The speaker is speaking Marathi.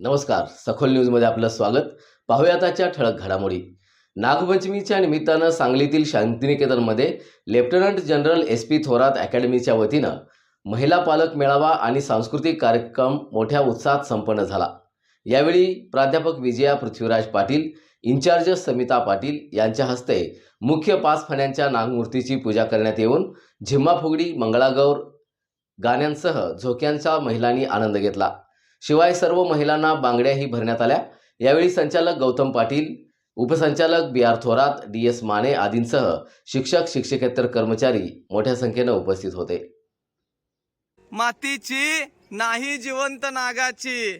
नमस्कार सखोल न्यूजमध्ये आपलं स्वागत. पाहूया ठळक घडामोडी. नागपंचमीच्या निमित्तानं सांगलीतील शांतिनिकेतनमध्ये lieutenant general S P Thorat अकॅडमीच्या वतीनं महिला पालक मेळावा आणि सांस्कृतिक कार्यक्रम मोठ्या उत्साहात संपन्न झाला. यावेळी प्राध्यापक विजया पृथ्वीराज पाटील इन्चार्ज समिता पाटील यांच्या हस्ते मुख्य पाच फण्यांच्या नागमूर्तीची पूजा करण्यात येऊन झिम्मा फुगडी मंगळागौर गाण्यांसह झोक्यांचा महिलांनी आनंद घेतला. शिवाय सर्व महिलांना बांगड्याही भरण्यात आल्या. यावेळी संचालक गौतम पाटील उपसंचालक B R Thorat D S Mane आदींसह शिक्षक शिक्षकेतर कर्मचारी मोठ्या संख्येनं उपस्थित होते. मातीची नाही जिवंत नागाची.